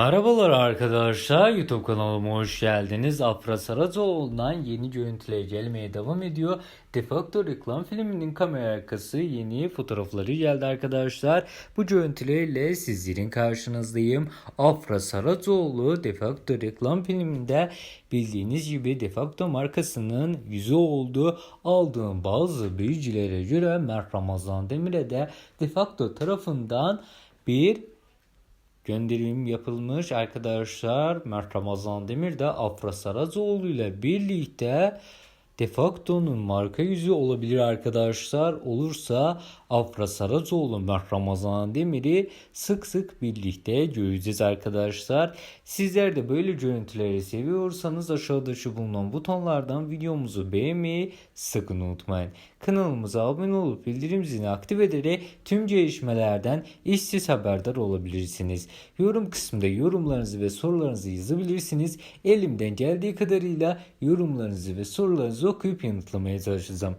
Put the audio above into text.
Merhabalar arkadaşlar YouTube kanalıma hoş geldiniz. Afra Saracoğlu'ndan yeni görüntüler gelmeye devam ediyor. De facto reklam filminin kamera arkası yeni fotoğrafları geldi arkadaşlar. Bu görüntülerle sizlerin karşınızdayım. Afra Saracoğlu de facto reklam filminde bildiğiniz gibi de facto markasının yüzü oldu. Aldığım bazı bilgilere göre Mert Ramazan Demir'e de de facto tarafından bir gönderim yapılmış arkadaşlar. Mert Ramazan Demir de Afra Saracoğlu ile birlikte Defacto'nun marka yüzü olabilir arkadaşlar. Olursa Afra Saracoğlu, Mert Ramazan Demir'i sık sık birlikte göreceğiz arkadaşlar. Sizler de böyle görüntüleri seviyorsanız aşağıda şu bulunan butonlardan videomuzu beğenmeyi sakın unutmayın. Kanalımıza abone olup bildirim zilini aktif ederek tüm gelişmelerden işsiz haberdar olabilirsiniz. Yorum kısmında yorumlarınızı ve sorularınızı yazabilirsiniz. Elimden geldiği kadarıyla yorumlarınızı ve sorularınızı okuyup yanıtlamaya çalışacağım.